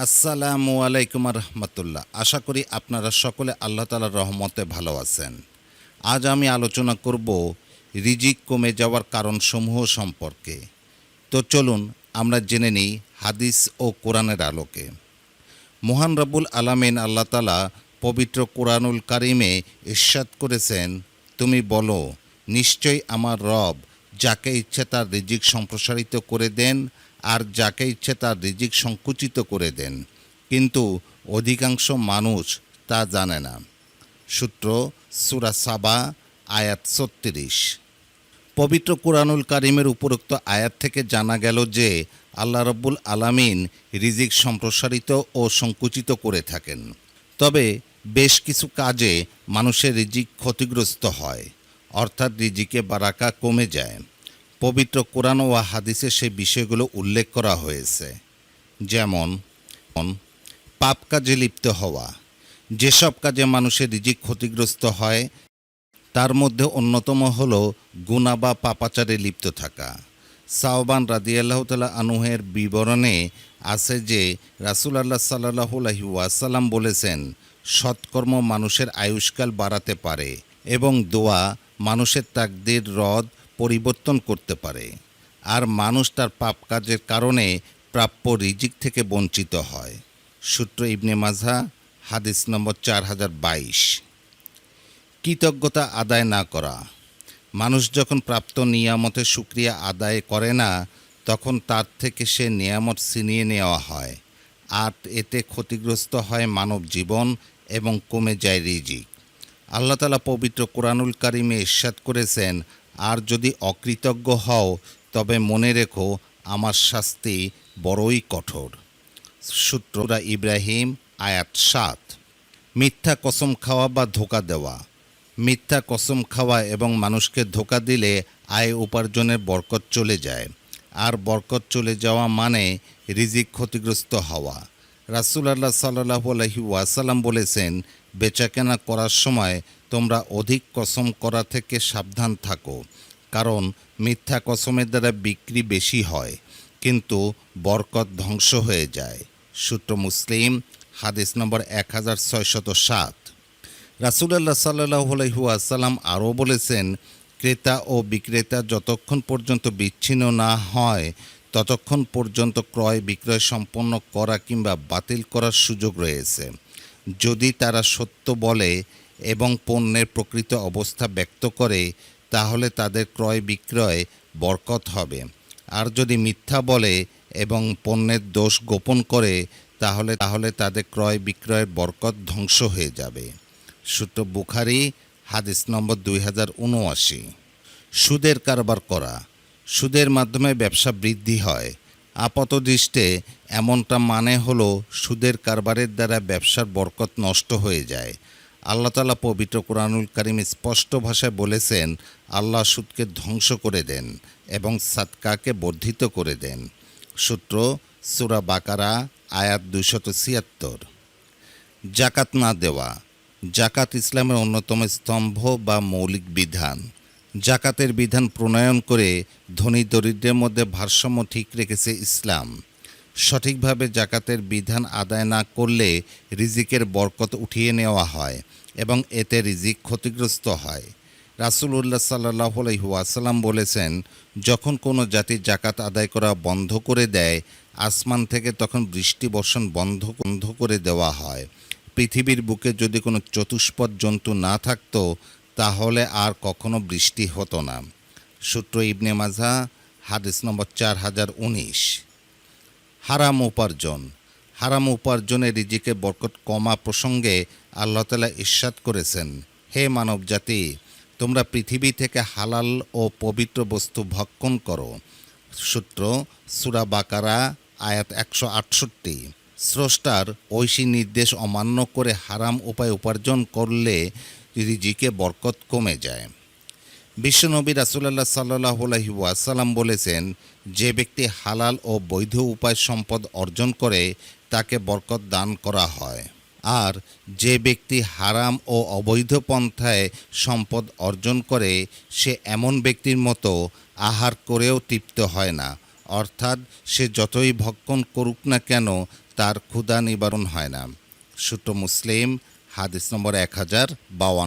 আসসালামু আলাইকুম রহমতুল্লাহ আশা করি আপনারা সকলে আল্লাহ তালার রহমতে ভালো আছেন। আজ আমি আলোচনা করব রিজিক কমে যাওয়ার কারণসমূহ সম্পর্কে। তো চলুন আমরা জেনে নিই হাদিস ও কোরআনের আলোকে। মহান রব্বুল আলামিন আল্লাহ তালা পবিত্র কোরআনুল কারিমে ইরশাদ করেছেন, তুমি বলো, নিশ্চয়ই আমার রব যাকে ইচ্ছে তার রিজিক সম্প্রসারিত করে দেন আর যাকে ইচ্ছে তার রিজিক সংকুচিত করে দেন। কিন্তু অধিকাংশ মানুষ তা জানে না। সূত্র সুরা সাবা, আয়াত ছত্রিশ। পবিত্র কোরআনুল কারিমের উপরোক্ত আয়াত থেকে জানা গেল যে আল্লাহ রব্বুল আলামিন রিজিক সম্প্রসারিত ও সংকুচিত করে থাকেন। তবে বেশ কিছু কাজে মানুষের রিজিক ক্ষতিগ্রস্ত হয়, অর্থাৎ রিজিকে বারাকা কমে যায়। পবিত্র কোরআন ও হাদিসে সেই বিষয়গুলো উল্লেখ করা হয়েছে। যেমন, পাপ কাজে লিপ্ত হওয়া। যেসব কাজে মানুষের রিজিক ক্ষতিগ্রস্ত হয়, তার মধ্যে অন্যতম হল গুণা বা পাপাচারে লিপ্ত থাকা। সাওবান রাদিয়াল্লাহ তালা আনুহের বিবরণে আছে যে, রাসুল আল্লাহ সাল্লাহ ওয়াসাল্লাম বলেছেন, সৎকর্ম মানুষের আয়ুষ্কাল বাড়াতে পারে এবং দোয়া মানুষের তাকদির, রদ পরিবর্তন করতে পারে আর মানুষ তার পাপ কাজের কারণে প্রাপ্য রিজিক থেকে বঞ্চিত হয়। সূত্র ইবনে মাঝা হাদিস নম্বর চার হাজার বাইশ। কৃতজ্ঞতা আদায় না করা। মানুষ যখন প্রাপ্ত নিয়ামতের সুক্রিয়া আদায় করে না, তখন তার থেকে সে নিয়ামত ছিনিয়ে নেওয়া হয় আর এতে ক্ষতিগ্রস্ত হয় মানব জীবন এবং কমে যায় রিজিক। আল্লাহ তালা পবিত্র কোরআনুল কারিমে ইস্বাদ করেছেন আর যদি অকৃতজ্ঞ হও, তবে মনে রেখো, আমার শাস্তি বড়ই কঠোর। সূত্ররা ইব্রাহিম, আয়াত সাত। মিথ্যা কসম খাওয়া বা ধোকা দেওয়া। মিথ্যা কসম খাওয়া এবং মানুষকে ধোকা দিলে আয় উপার্জনের বরকত চলে যায়। আর বরকত চলে যাওয়া মানে রিজিক ক্ষতিগ্রস্ত হওয়া। রাসুল আল্লাহ সাল্লাহ আলহি ওয়াসাল্লাম বলেছেন, বেচাকেনা করার সময় তোমরা অধিক কসম করা থেকে সাবধান থাকো, কারণ মিথ্যা কসমের দ্বারা বিক্রি বেশি হয়, কিন্তু বরকত ধ্বংস হয়ে যায়। সূত্র মুসলিম, হাদিস নম্বর এক হাজার ছয়শত সাত। রাসুলাল্লাহ সাল্লাহ আলহিহাসাল্লাম আরও বলেছেন, ক্রেতা ও বিক্রেতা যতক্ষণ পর্যন্ত বিচ্ছিন্ন না হয় ততক্ষণ পর্যন্ত ক্রয় বিক্রয় সম্পন্ন করা কিংবা বাতিল করার সুযোগ রয়েছে। যদি তারা সত্য বলে এবং পণ্যের প্রকৃত অবস্থা ব্যক্ত করে, তাহলে তাদের ক্রয় বিক্রয় বরকত হবে। আর যদি মিথ্যা বলে এবং পণ্যের দোষ গোপন করে, তাহলে তাহলে তাদের ক্রয় বিক্রয়ের বরকত ধ্বংস হয়ে যাবে। সূত্র বুখারি, হাদিস নম্বর দুই হাজার উনআশি সুদের কারবার করা। সুদের মাধ্যমে ব্যবসা বৃদ্ধি হয়। আপাত দৃষ্টে এমনটা মানে হলো সুদের কারবারের দ্বারা ব্যবসার বরকত নষ্ট হয়ে যায়। আল্লাহ তালা পবিত্র কোরআনুল করিম স্পষ্ট ভাষায় বলেছেন, আল্লাহ সুদকে ধ্বংস করে দেন এবং সাতকাকে বর্ধিত করে দেন। সূত্র সুরা বাকারা, আয়াত দুশত ছিয়াত্তর। জাকাত না দেওয়া। জাকাত ইসলামের অন্যতম স্তম্ভ বা মৌলিক বিধান। জাকাতের বিধান প্রণয়ন করে ধনী দরিদ্রের মধ্যে ভারসাম্য ঠিক রেখেছে ইসলাম। সঠিকভাবে জাকাতের বিধান আদায় না করলে রিজিকের বরকত উঠিয়ে নেওয়া হয় এবং এতে রিজিক ক্ষতিগ্রস্ত হয়। রাসুলুল্লাহ সাল্লাহ আলহিহাসাল্লাম বলেছেন, যখন কোনো জাতি জাকাত আদায় করা বন্ধ করে দেয়, আসমান থেকে তখন বৃষ্টি বর্ষণ বন্ধ বন্ধ করে দেওয়া হয়। পৃথিবীর বুকে যদি কোনো চতুষ্পদ জন্তু না থাকতো তাহলে আর কখনো বৃষ্টি হতো না। সূত্র ইবনে মাজা, হাদিস নম্বর চার হাজার উনিশ। হারাম উপার্জন। হারাম উপার্জনে রিজিকে বরকত কমা প্রসঙ্গে আল্লাহ তালা ইস্বাদ করেছেন, হে মানব জাতি তোমরা পৃথিবী থেকে হালাল ও পবিত্র বস্তু ভক্ষণ করো। সূত্র সুরা বাকারা, আয়াত একশো আটষট্টি। স্রষ্টার ঐশী নির্দেশ অমান্য করে হারাম উপায় উপার্জন করলে রিজিকে বরকত কমে যায়। বিশ্বনবী রাসুলাল্লাহ সাল্লাহ আলহি ওয়াসাল্লাম বলেছেন, যে ব্যক্তি হালাল ও বৈধ উপায় সম্পদ অর্জন করে, তাকে বরকত দান করা হয়। আর যে ব্যক্তি হারাম ও অবৈধ পন্থায় সম্পদ অর্জন করে, সে এমন ব্যক্তির মতো আহার করেও তৃপ্ত হয় না। অর্থাৎ সে যতই ভক্ষণ করুক না কেন, তার ক্ষুধা নিবারণ হয় না। সূত্র মুসলিম হাদিস নম্বর এক হাজার বাউান্ন